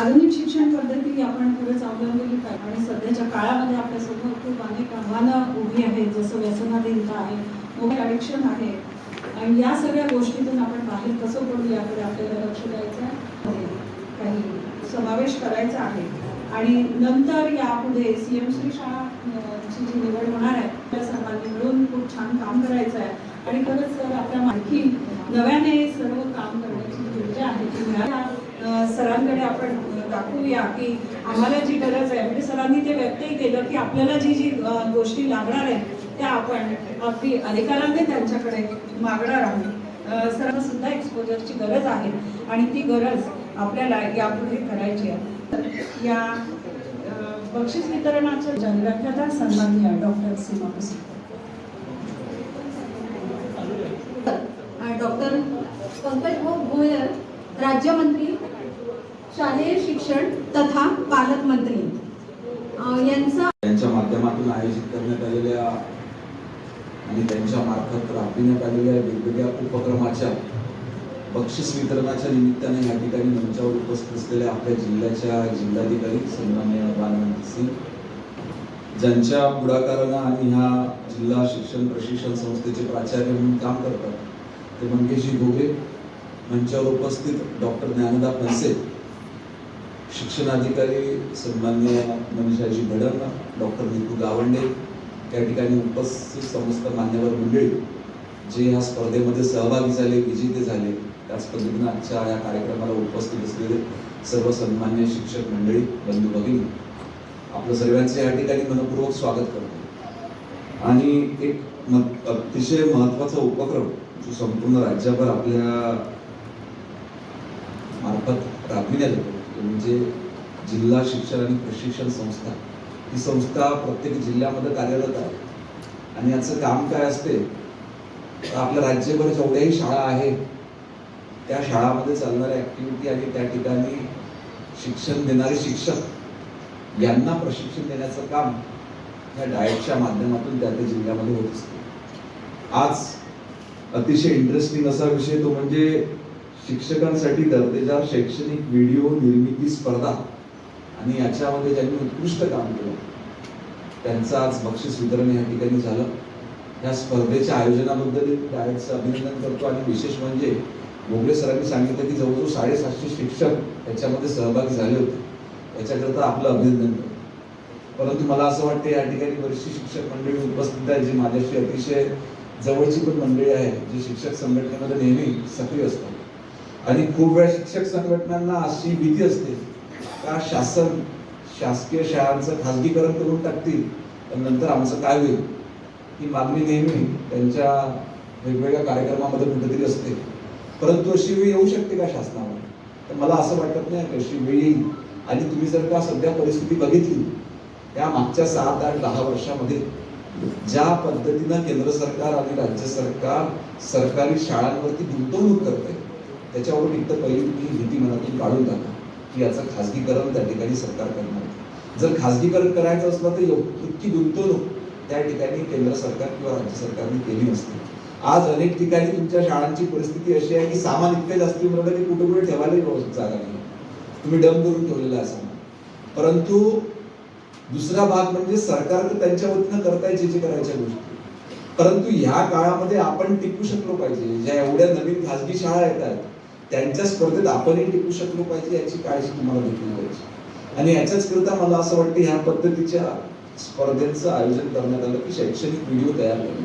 आधुनिक शिक्षण पद्धती आपण खरंच अवलंबली पाहिजे. आणि सध्याच्या काळामध्ये आपल्यासमोर खूप अनेक आव्हानं उभी आहेत. जसं व्यसनाधीनता आहे मोबाईल अडिक्शन आहे. आणि या सगळ्या गोष्टीतून आपण बाहेर कसं पडू याकडे आपल्याला लक्ष द्यायचं आहे. काही समावेश करायचा आहे. आणि नंतर यापुढे सी एम श्री शाळा जी निवड होणार आहे त्या सर्वांनी मिळून खूप छान काम करायचं आहे. आणि खरंच सर आपल्या आणखी नव्याने सर्व काम करण्याची ऊर्जा आहे ती मिळाली सरांकडे आपण दाखवूया की आम्हाला जी गरज आहे म्हणजे सरांनी ते व्यक्तही केलं की आपल्याला जी जी गोष्टी लागणार आहेत त्या आपण अगदी अधिकाराने त्यांच्याकडे मागणार आहोत. सरांना सुद्धा एक्सपोजरची गरज आहे आणि ती गरज आपल्याला यापुढे करायची आहे. या बक्षीस वितरणाच्या जनव्याख्याता सन्माननीय डॉक्टर सीमा कुसे डॉक्टर पंकज भाऊ गोयल राज्यमंत्री शालेय शिक्षण तथा पालकमंत्री. यांचा त्यांच्या माध्यमातून आयोजित करण्यात आलेल्या आणि त्यांच्या मार्फत राबविण्यात आलेल्या वेगवेगळ्या उपक्रमाच्या बक्षीस वितरणाच्या निमित्ताने या ठिकाणी मंचावर उपस्थित असलेल्या आपल्या जिल्ह्याच्या जिल्हाधिकारी सन्मान्य बालमंत सिंग ज्यांच्या पुढाकारानं आणि ह्या जिल्हा शिक्षण प्रशिक्षण संस्थेचे प्राचार्य म्हणून काम करतात ते मंगेशजी घोगे मंचावर उपस्थित डॉक्टर ज्ञानदा फणसे शिक्षणाधिकारी सन्मान्य मनीषाजी भडंग डॉक्टर निकू गावंडे त्या ठिकाणी उपस्थित समस्त मान्यवर मंडळी जे ह्या स्पर्धेमध्ये सहभागी झाले विजेते झाले त्याच पद्धतीनं आजच्या या कार्यक्रमाला उपस्थित असलेले सर्व सन्मान्य शिक्षक मंडळी बंधू भगिनी आपलं सर्वांचे या ठिकाणी मनपूर्वक स्वागत करतो. आणि एक म- अतिशय महत्त्वाचा उपक्रम जो संपूर्ण राज्यभर आपल्या मार्फत राबविण्यात येतो म्हणजे जिल्हा शिक्षण आणि प्रशिक्षण संस्था. ही संस्था प्रत्येक जिल्ह्यामध्ये कार्यरत आहे. आणि याचं काम काय असते? तर आपल्या राज्यभर जेवढ्याही शाळा आहेत त्या शाळामध्ये चालणाऱ्या ऍक्टिव्हिटी आणि त्या ठिकाणी शिक्षण देणारे शिक्षक यांना प्रशिक्षण देण्याचं काम ह्या डाएटच्या माध्यमातून त्या त्या जिल्ह्यामध्ये होत असते. आज अतिशय इंटरेस्टिंग असा विषय तो म्हणजे शिक्षकांसाठी दर्जेदार शैक्षणिक व्हिडिओ निर्मिती स्पर्धा आणि याच्यामध्ये ज्यांनी उत्कृष्ट काम केलं. त्यांचं आज बक्षीस वितरण या ठिकाणी झालं. या स्पर्धेच्या आयोजनाबद्दल डायरेक्टचं अभिनंदन करतो आणि विशेष म्हणजे भोगले सरांनी सांगितलं की जवळजवळ साडेसातशे शिक्षक याच्यामध्ये सहभागी झाले होते. याच्याकरता आपलं अभिनंदन करतो. परंतु मला असं वाटतं या ठिकाणी बरीचशी शिक्षक मंडळी उपस्थित आहे जी माझ्याशी अतिशय जवळची पण मंडळी आहे जी शिक्षक संघटनेमध्ये नेहमी सक्रिय असतात. आणि खूप वेळा शिक्षक संघटनांना अशी भीती असते का शासन शासकीय शाळांचं खाजगीकरण करून टाकतील तर नंतर आमचं काय होईल? ही मागणी नेहमी त्यांच्या वेगवेगळ्या कार्यक्रमामध्ये कुठेतरी असते. परंतु अशी वेळ येऊ शकते का शासनावर तर मला असं वाटत नाही की अशी वेळ येईल. आणि तुम्ही जर का सध्या परिस्थिती बघितली त्या मागच्या सात आठ दहा वर्षामध्ये ज्या पद्धतीनं केंद्र सरकार आणि राज्य सरकार सरकारी शाळांवरती गुंतवणूक करत आहे त्याच्यावर एक तर पहिली तुम्ही भीती मनातून काढून टाका की याचं खाजगीकरण त्या ठिकाणी सरकार करणार जर खाजगीकरण करायचं असलं तर इतकी गुंतवणूक त्या ठिकाणी केंद्र सरकार किंवा राज्य सरकारने केली नसते. आज अनेक ठिकाणी तुमच्या शाळांची परिस्थिती अशी आहे की सामान इतके जास्ती म्हणलं की कुठे कुठे ठेवायलाही जागा नाही. तुम्ही डम करून ठेवलेला असाल परंतु दुसरा भाग म्हणजे सरकार तर त्यांच्या वतीनं करताय जे जे करायच्या गोष्टी. परंतु ह्या काळामध्ये आपण टिकू शकलो पाहिजे. ज्या एवढ्या नवीन खाजगी शाळा येतात त्यांच्या स्पर्धेत आपणही टिकू शकलो पाहिजे याची काळजी तुम्हाला घेतली पाहिजे. आणि याच्याच करता मला असं वाटतं ह्या पद्धतीच्या स्पर्धेचं आयोजन करण्यात आलं की शैक्षणिक व्हिडिओ तयार करणे.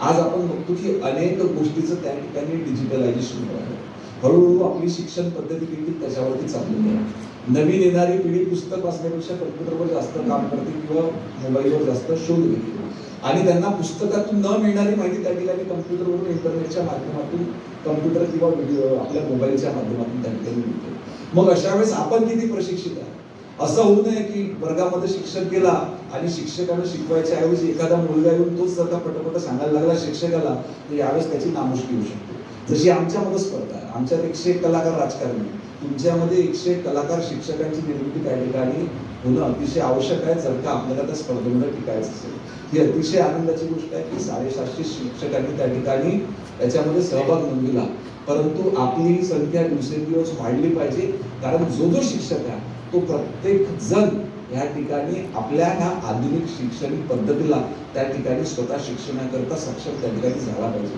आज आपण बघतो की अनेक गोष्टीचं त्या ठिकाणी डिजिटलायझेशन होत आहे. हळूहळू आपली शिक्षण पद्धती देखील त्याच्यावरती चाललेली आहे. नवीन येणारी पिढी पुस्तक वाचण्यापेक्षा कम्प्युटरवर जास्त काम करते किंवा मोबाईलवर जास्त शोध घेते. आणि त्यांना पुस्तकातून न मिळणारी माहिती त्या ठिकाणी कम्प्युटरवरून इंटरनेटच्या माध्यमातून कम्प्युटर किंवा व्हिडिओ आपल्या मोबाईलच्या माध्यमातून त्या ठिकाणी मिळते. मग अशा वेळेस आपण किती प्रशिक्षित आहे असं होऊ नये की वर्गामध्ये शिक्षक गेला आणि शिक्षकानं शिकवायच्या ऐवजी एखादा मुलगा येऊन तोच जर का पटपट सांगायला लागला शिक्षकाला तर यावेळेस त्याची नामुष्की होऊ शकते. जशी आमच्यामध्ये स्पर्धा आहे. आमच्यात एकशे एक कलाकार राजकारणी तुमच्यामध्ये एकशे एक कलाकार शिक्षकांची निर्मिती त्या ठिकाणी होणं अतिशय आवश्यक आहे जर का आपल्याला त्या स्पर्धेमध्ये टिकायचं असेल. ही अतिशय आनंदाची गोष्ट आहे की साडेसातशे शिक्षकांनी त्या ठिकाणी त्याच्यामध्ये सहभाग नोंदविला. परंतु आपली ही संख्या दिवसेंदिवस वाढली पाहिजे. कारण जो जो शिक्षक आहे तो प्रत्येक जण या ठिकाणी आपल्या ह्या आधुनिक शैक्षणिक पद्धतीला त्या ठिकाणी स्वतः शिक्षणाकरता सक्षम त्या ठिकाणी झाला पाहिजे.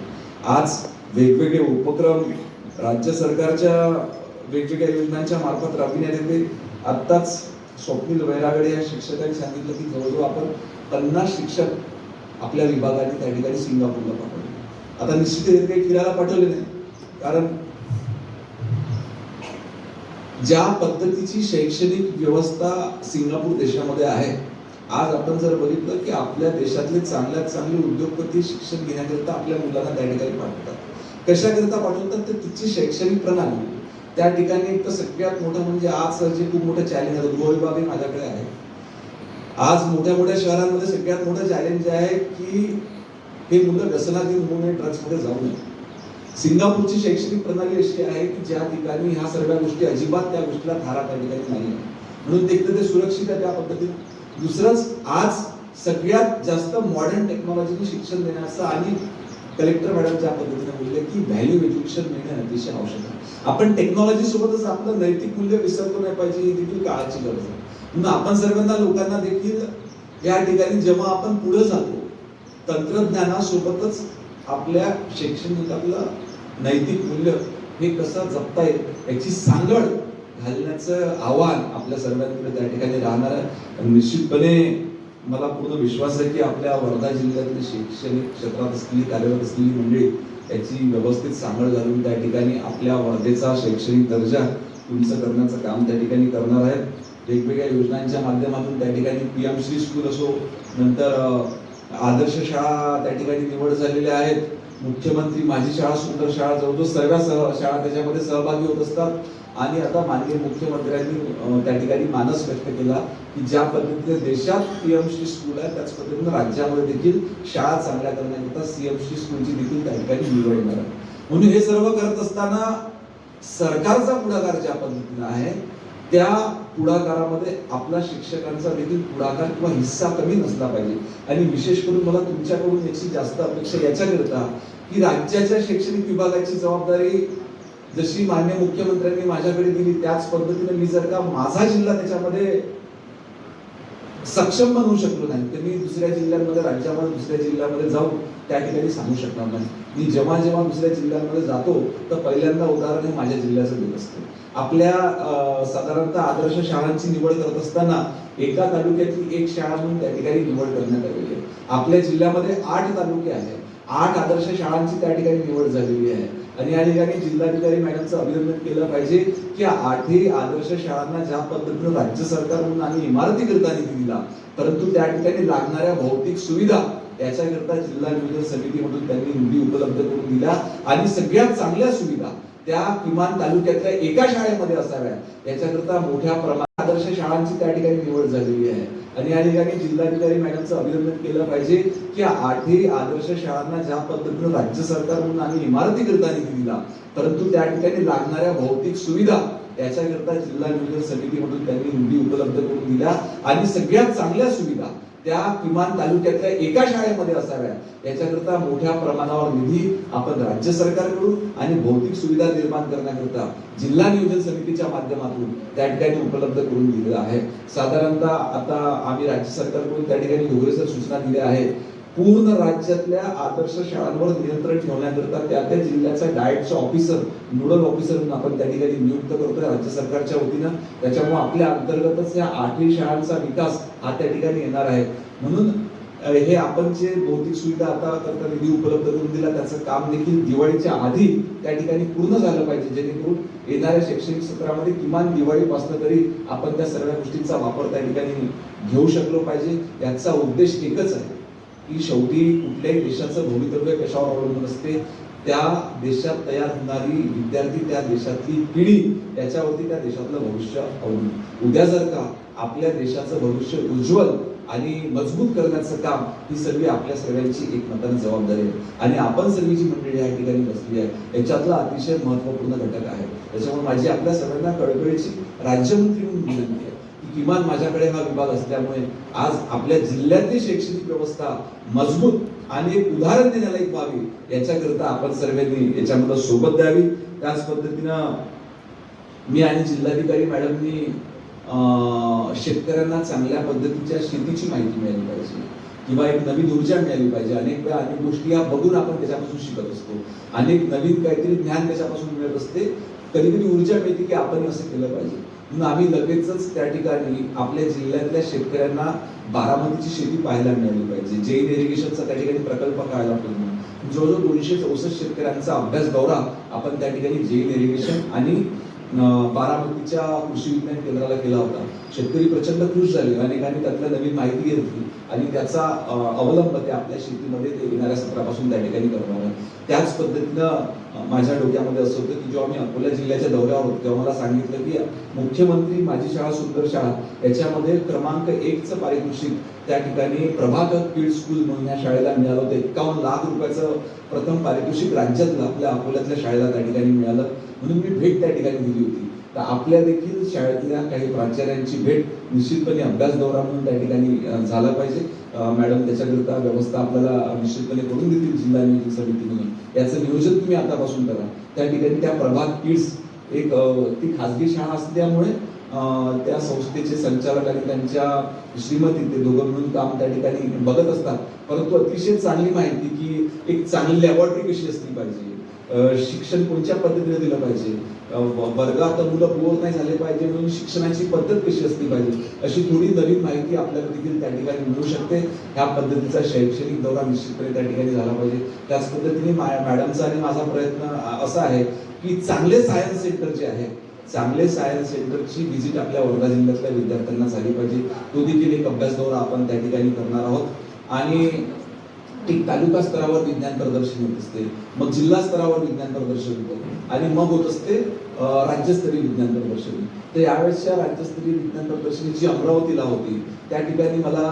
आज वेगवेगळे उपक्रम राज्य सरकारच्या वेगवेगळ्या योजनांच्या मार्फत राबविण्यात येते आत्ताच स्वप्नील वैरागडे या शिक्षकांनी सांगितलं की जवळजवळ आपण पन्नास शिक्षक आपल्या विभागाने त्या ठिकाणी सिंगापूरला पाठवले. आता निश्चित काही फिरायला पाठवले नाही. कारण ज्या पद्धतीची शैक्षणिक व्यवस्था सिंगापूर देशामध्ये आहे आज आपण जर बघितलं की आपल्या देशातले चांगल्यात चांगले उद्योगपती शिक्षण घेण्याकरिता आपल्या मुलांना त्या ठिकाणी पाठवतात. कशाकरिता पाठवतात? तर तिची शैक्षणिक प्रणाली. त्या ठिकाणी एक तर सगळ्यात मोठं म्हणजे आज जे खूप मोठं चॅलेंज आहे गृहविभागही माझ्याकडे आहे. आज मोठ्या मोठ्या शहरांमध्ये सगळ्यात मोठं चॅलेंज आहे की हे मुलं व्यसनाधीन होऊ नये ड्रग्समध्ये जाऊ नये. सिंगापूरची शैक्षणिक प्रणाली अशी आहे की ज्या ठिकाणी ह्या सर्व गोष्टी अजिबात त्या गोष्टीला थारा त्या ठिकाणी नाही आहे म्हणून एक तर ते सुरक्षित आहे त्या पद्धतीने दुसरंच आज सगळ्यात जास्त मॉडर्न टेक्नॉलॉजीने शिक्षण देण्याचं आणि कलेक्टर मॅडम ज्या पद्धतीने बोलले की व्हॅल्यू एज्युकेशन मिळणे अतिशय आवश्यक आहे. आपण टेक्नॉलॉजी सोबतच आपलं नैतिक मूल्य विसरतो नाही पाहिजे ही देखील काळाची गरज आहे. म्हणून आपण सर्वांना लोकांना देखील या ठिकाणी जेव्हा आपण पुढे जातो तंत्रज्ञानासोबतच आपल्या शैक्षणिकातलं नैतिक मूल्य हे कसं जपता येईल याची सांगड घालण्याचं आव्हान आपल्या सर्वांकडे त्या ठिकाणी राहणार आहे. निश्चितपणे मला पूर्ण विश्वास आहे की आपल्या वर्धा जिल्ह्यातली शैक्षणिक क्षेत्रात असलेली कार्यरत असलेली मंडळी याची व्यवस्थित सांगड घालून त्या ठिकाणी आपल्या वर्धेचा शैक्षणिक दर्जा उंच करण्याचं काम त्या ठिकाणी करणार आहेत. वेगवेगळ्या योजनांच्या माध्यमातून त्या ठिकाणी पी एम श्री स्कूल असो नंतर आदर्श शाळा त्या ठिकाणी निवड झालेल्या आहेत. मुख्यमंत्री माझी शाळा सुंदर शाळा जवळजवळ सर्व सह शाळा त्याच्यामध्ये सहभागी होत असतात. आणि आता माननीय मुख्यमंत्र्यांनी त्या ठिकाणी मानस व्यक्त केला की ज्या पद्धतीने देशात सीएमसी स्कूल आहे त्याच पद्धतीने राज्यामध्ये देखील शाळा चांगल्या करण्याकरता सीएमसी स्कूलची देखील त्या ठिकाणी निवड होणार आहे. म्हणून हे सर्व करत असताना सरकारचा पुढाकार ज्या पद्धतीने आहे त्या पुढाकारामध्ये आपला शिक्षकांचा देखील पुढाकार किंवा हिस्सा कमी नसला पाहिजे. आणि विशेष करून मला तुमच्याकडून याची जास्त अपेक्षा याच्याकरिता की राज्याच्या शैक्षणिक विभागाची जबाबदारी जशी मान्य मुख्यमंत्र्यांनी माझ्याकडे दिली त्याच पद्धतीने मी जर का माझा जिल्हा त्याच्यामध्ये सक्षम बनवू शकलो नाही तर मी दुसऱ्या जिल्ह्यांमध्ये राज्यामध्ये दुसऱ्या जिल्ह्यामध्ये जाऊन त्या ठिकाणी सांगू शकणार नाही. मी जेव्हा जेव्हा दुसऱ्या जिल्ह्यांमध्ये जातो तर पहिल्यांदा उदाहरण हे माझ्या जिल्ह्याचं देत असते. आपल्या साधारणतः आदर्श शाळांची निवड करत असताना एका तालुक्यातली एक शाळा म्हणून त्या ठिकाणी निवड करण्यात आलेली आहे. आपल्या जिल्ह्यामध्ये आठ तालुके आहेत. आठ आदर्श शाळांची त्या ठिकाणी निवड झालेली आहे. आणि या ठिकाणी जिल्हाधिकारी मॅडमचं अभिनंदन केलं पाहिजे की आठही आदर्श शाळांना ज्या पद्धतीनं राज्य सरकार म्हणून आम्ही इमारतीकरिता निधी दिला परंतु त्या ठिकाणी लागणाऱ्या भौतिक सुविधा याच्याकरता जिल्हा नियोजन समितीमधून त्यांनी निधी उपलब्ध करून दिला आणि सगळ्यात चांगल्या सुविधा त्या किमान तालुक्यातल्या एका शाळेमध्ये असाव्या याच्याकरता मोठ्या प्रमाणात आदर्श शाळांची त्या ठिकाणी निवड झालेली आहे. आणि या ठिकाणी जिल्हाधिकारी मॅडमचं अभिनंदन केलं पाहिजे की आठही आदर्श शाळांना ज्या पद्धतीनं राज्य सरकार म्हणून आम्ही इमारतीकरिता निधी दिला परंतु त्या ठिकाणी लागणाऱ्या भौतिक सुविधा याच्याकरता जिल्हा नियोजन समितीमधून त्यांनी निधी उपलब्ध करून दिला आणि सगळ्यात चांगल्या सुविधा त्या किमान तालुक्यातल्या एका शाळेमध्ये असाव्या याच्याकरता मोठ्या प्रमाणावर निधी आपण राज्य सरकारकडून आणि भौतिक सुविधा निर्माण करण्याकरता जिल्हा नियोजन समितीच्या माध्यमातून त्या ठिकाणी उपलब्ध करून दिलेलं आहे. साधारणतः आता आम्ही राज्य सरकारकडून त्या ठिकाणी धोरणसर सूचना दिल्या आहेत. पूर्ण राज्यातल्या आदर्श शाळांवर नियंत्रण ठेवण्याकरता त्या त्या जिल्ह्याचा डाएटचा ऑफिसर नोडल ऑफिसर म्हणून आपण त्या ठिकाणी नियुक्त करतोय राज्य सरकारच्या वतीनं. त्याच्यामुळे आपल्या अंतर्गतच या आठही शाळांचा विकास हा त्या ठिकाणी येणार आहे. म्हणून हे आपण जे भौतिक सुविधा आता करता निधी उपलब्ध करून दिला त्याचं काम देखील दिवाळीच्या आधी त्या ठिकाणी पूर्ण झालं पाहिजे जेणेकरून येणाऱ्या शैक्षणिक सत्रामध्ये किमान दिवाळीपासून तरी आपण त्या सर्व गोष्टींचा वापर त्या ठिकाणी घेऊ शकलो पाहिजे. याचा उद्देश एकच आहे की शेवटी कुठल्याही देशाचं भवितव्य कशावर अवलंबून असते त्या देशात तयार होणारी विद्यार्थी त्या देशातली पिढी त्याच्यावरती त्या देशातलं भविष्य अवलंबून उद्या जर का आपल्या देशाचं भविष्य उज्ज्वल आणि मजबूत करण्याचं काम ही सगळी आपल्या सर्वांची एकमताने जबाबदारी आहे. आणि आपण सर्व जी मंडळी या ठिकाणी बसली आहे याच्यातला अतिशय महत्त्वपूर्ण घटक आहे. त्याच्यामुळे माझी आपल्या सगळ्यांना कळकळीची राज्यमंत्री म्हणून विनंती आहे. किमान माझ्याकडे हा विभाग असल्यामुळे आज आपल्या जिल्ह्यातली शैक्षणिक व्यवस्था मजबूत आणि एक उदाहरण देण्यालायक व्हावी याच्याकरिता आपण सर्वांनी याच्यामध्ये सोबत द्यावी. त्याच पद्धतीनं मी आणि जिल्हाधिकारी मॅडमनी अं, शेतकऱ्यांना चांगल्या पद्धतीच्या शेतीची माहिती मिळाली पाहिजे किंवा एक नवीन ऊर्जा मिळाली पाहिजे. अनेक वेळा अनेक गोष्टी या बघून आपण त्याच्यापासून शिकत असतो. अनेक नवीन काहीतरी ज्ञान त्याच्यापासून मिळत असते. कधी कधी ऊर्जा मिळते की आपण असं केलं पाहिजे. म्हणून आम्ही लगेचच त्या ठिकाणी आपल्या जिल्ह्यातल्या शेतकऱ्यांना बारामतीची शेती पाहायला मिळाली पाहिजे. जैन इरिगेशनचा त्या ठिकाणी प्रकल्प कळायला पाहिजे जवळजवळ दोनशे चौसष्ट शेतकऱ्यांचा अभ्यास दौरा आपण त्या ठिकाणी जैन इरिगेशन आणि बारामतीच्या कृषी विज्ञान केंद्राला केला होता. शेतकरी प्रचंड खुश झाले. अनेकांनी त्यातल्या नवीन माहिती घेतली आणि त्याचा अवलंब ते आपल्या शेतीमध्ये ते येणाऱ्या सत्रापासून त्या ठिकाणी करणार त्याच पद्धतीनं माझ्या डोक्यामध्ये असं होतं की जेव्हा मी अकोला जिल्ह्याच्या दौऱ्यावर होतो तेव्हा मला सांगितलं की मुख्यमंत्री माझी शाळा सुंदर शाळा याच्यामध्ये क्रमांक एकचं पारितोषिक त्या ठिकाणी प्रभाकर किड स्कूल म्हणून या शाळेला मिळालं होतं. एकावन्न लाख रुपयाचं प्रथम पारितोषिक राज्यातलं आपल्या अकोल्यातल्या शाळेला त्या ठिकाणी मिळालं. म्हणून मी भेट त्या ठिकाणी दिली होती. तर आपल्या देखील शाळेतल्या काही प्राचार्यांची भेट निश्चितपणे अभ्यास दौरा म्हणून त्या ठिकाणी झाला पाहिजे. मॅडम त्याच्याकरिता व्यवस्था आपल्याला निश्चितपणे करून देतील जिल्हा नियोजन समितीने याचं नियोजन तुम्ही आतापासून करा. त्या ठिकाणी त्या प्रभात किड्स एक ती खाजगी शाळा असल्यामुळे त्या संस्थेचे संचालक आणि त्यांच्या श्रीमती ते दोघं मिळून काम त्या ठिकाणी बघत असतात. परंतु अतिशय चांगली माहिती की एक चांगली लॅबॉरेटरी कशी असली पाहिजे? शिक्षण कोणत्या पद्धतीने दिलं पाहिजे. वर्गात मुलं बोर नाही झाले पाहिजे म्हणून शिक्षणाची पद्धत कशी असली पाहिजे अशी थोडी नवीन माहिती आपल्याला देखील त्या ठिकाणी मिळू शकते. ह्या पद्धतीचा शैक्षणिक दौरा निश्चितपणे त्या ठिकाणी झाला पाहिजे. त्याच पद्धतीने मॅडमचा आणि माझा प्रयत्न असा आहे की चांगले सायन्स सेंटर जे आहे चांगले सायन्स सेंटरची व्हिजिट आपल्या वर्धा जिल्ह्यातल्या विद्यार्थ्यांना झाली पाहिजे. तो देखील एक अभ्यास दौरा आपण त्या ठिकाणी करणार आहोत. आणि एक तालुका स्तरावर विज्ञान प्रदर्शन होत असते मग जिल्हा स्तरावर विज्ञान प्रदर्शन होतं. आणि मग होत असते राज्यस्तरीय विज्ञान प्रदर्शनी तर यावेळेसच्या राज्यस्तरीय विज्ञान प्रदर्शनी जी अमरावतीला होती. त्या ठिकाणी मला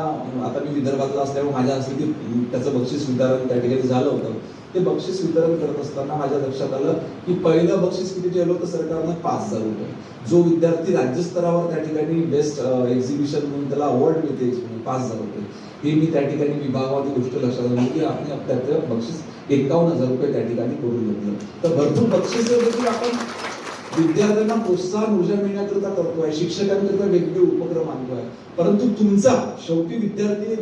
आता मी विदर्भातला असल्यामुळे माझ्या हस्ते ते, त्याचं बक्षीस वितरण त्या ठिकाणी झालं होतं. ते बक्षीस वितरण करत असताना माझ्या लक्षात आलं की पहिलं बक्षीस किती ठेवलं होतं? सरकारनं पाच हजार रुपये. जो विद्यार्थी राज्यस्तरावर त्या ठिकाणी बेस्ट एक्झिबिशन म्हणून त्याला अवॉर्ड मिळते पाच हजार रुपये. हे मी त्या ठिकाणी विभागामध्ये गोष्ट लक्षात आली की आपण त्याचं बक्षीस एकावन्न हजार रुपये त्या ठिकाणी करून घेतलं. तर भरपूर बक्षीस देखील आपण विद्यार्थ्यांना प्रोत्साहन ऊर्जा मिळण्याकरता करतोय. शिक्षकांकरता वेगवेगळे उपक्रम आणतोय. परंतु तुमचा शेवटी विद्यार्थी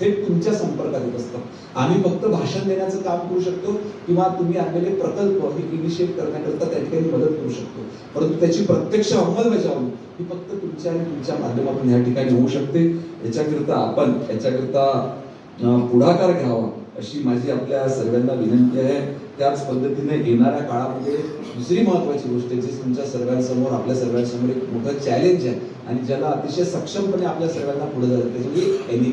थेट तुमच्या संपर्कात येत असतात. आम्ही फक्त भाषण देण्याचं काम करू शकतो किंवा तुम्ही आणलेले प्रकल्प हे इनिशिएट करण्याकरिता त्या ठिकाणी मदत करू शकतो. परंतु त्याची प्रत्यक्ष अंमलबजावणी ही फक्त तुमच्या आणि तुमच्या माध्यमातून या ठिकाणी होऊ शकते. याच्याकरिता आपण याच्याकरिता पुढाकार घ्यावा अशी माझी आपल्या सर्वांना विनंती आहे. त्याच पद्धतीने येणाऱ्या काळामध्ये दुसरी महत्वाची गोष्ट आहे, जी तुमच्या सर्वांसमोर आपल्या सर्वांसमोर एक मोठं चॅलेंज आहे आणि ज्याला अतिशय सक्षमपणे आपल्या सर्वांना पुढे जातं त्याच्यामध्ये एनी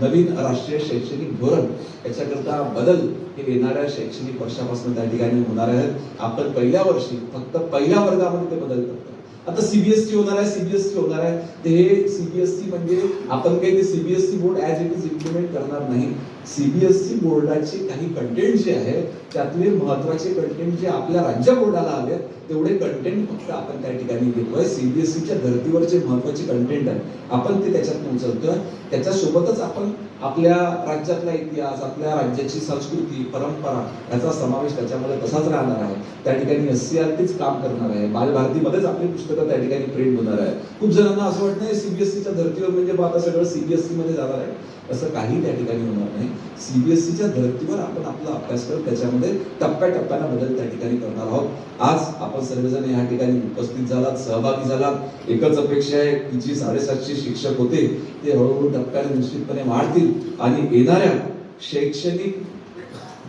नवीन राष्ट्रीय शैक्षणिक धोरण. याच्याकरता बदल हे येणाऱ्या शैक्षणिक वर्षापासून त्या ठिकाणी होणार आहेत. आपण पहिल्या वर्षी फक्त पहिल्या वर्गामध्ये ते बदल करतो आता सीबीएसई होणार आहे सीबीएसई होणार आहे. ते हे सीबीएसई म्हणजे आपण काही ते CBSE board as it is implement करणार नाही. सीबीएसई बोर्डाचे काही कंटेंट जे आहे त्यातले महत्त्वाचे कंटेंट जे आपल्या राज्य बोर्डाला आले तेवढे कंटेंट फक्त आपण त्या ठिकाणी घेतोय. सीबीएसईच्या धर्तीवर जे महत्त्वाचे कंटेंट आहे आपण ते त्याच्यात उचलतोय त्याच्यासोबतच आपण आपल्या राज्यातला इतिहास आपल्या राज्याची संस्कृती परंपरा याचा समावेश त्याच्यामध्ये तसाच राहणार आहे. त्या ठिकाणी एस सी आर तीच काम करणार आहे. बालभारतीमध्येच आपली पुस्तकं त्या ठिकाणी प्रिंट होणार आहे. खूप जणांना असं वाटतं सीबीएसईच्या धर्तीवर म्हणजे आता सगळं सीबीएसई मध्ये जाणार आहे. असं काही त्या ठिकाणी होणार नाही. सीबीएसईच्या धर्तीवर आपण आपला अभ्यास करून त्याच्यामध्ये टप्प्याटप्प्यानं बदल त्या ठिकाणी करणार आहोत. आज आपण सर्वजण या ठिकाणी उपस्थित झालात सहभागी झालात. एकच अपेक्षा आहे की जी साडेसातशे शिक्षक होते ते हळूहळू टप्प्याने निश्चितपणे वाढतील आणि येणाऱ्या शैक्षणिक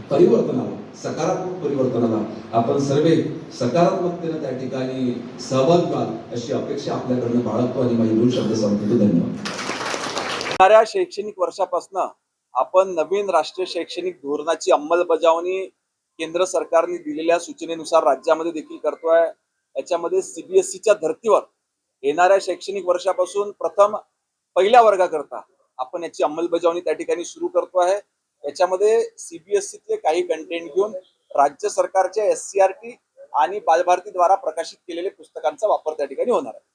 परिवर्तनाला सकारात्मक परिवर्तनाला आपण सर्वे सकारात्मकतेनं त्या ठिकाणी सहभाग व्हाल अशी अपेक्षा आपल्याकडनं बाळगतो आणि माझी दोन शब्द संपतो धन्यवाद. येणाऱ्या शैक्षणिक वर्षापासून आपण नवीन राष्ट्रीय शैक्षणिक धोरणाची अंमलबजावणी केंद्र सरकारने दिलेल्या सूचनेनुसार राज्यामध्ये देखील करतोय. याच्यामध्ये सीबीएसईच्या धर्तीवर येणाऱ्या शैक्षणिक वर्षापासून प्रथम पहिल्या वर्गाकरता आपण याची अंमलबजावणी त्या ठिकाणी सुरू करतो आहे. याच्यामध्ये सीबीएसईतले काही कंटेंट घेऊन राज्य सरकारच्या एस सी आर टी आणि बालभारतीद्वारा प्रकाशित केलेल्या पुस्तकांचा वापर त्या ठिकाणी होणार आहे.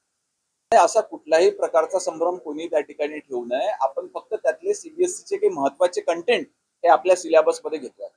असा कुठलाही प्रकारचा संभ्रम कोणी त्या ठिकाणी ठेवू नये. आपण फक्त त्यातले सीबीएसईचे काही महत्त्वाचे कंटेंट हे आपल्या सिलेबसमध्ये घेतोय.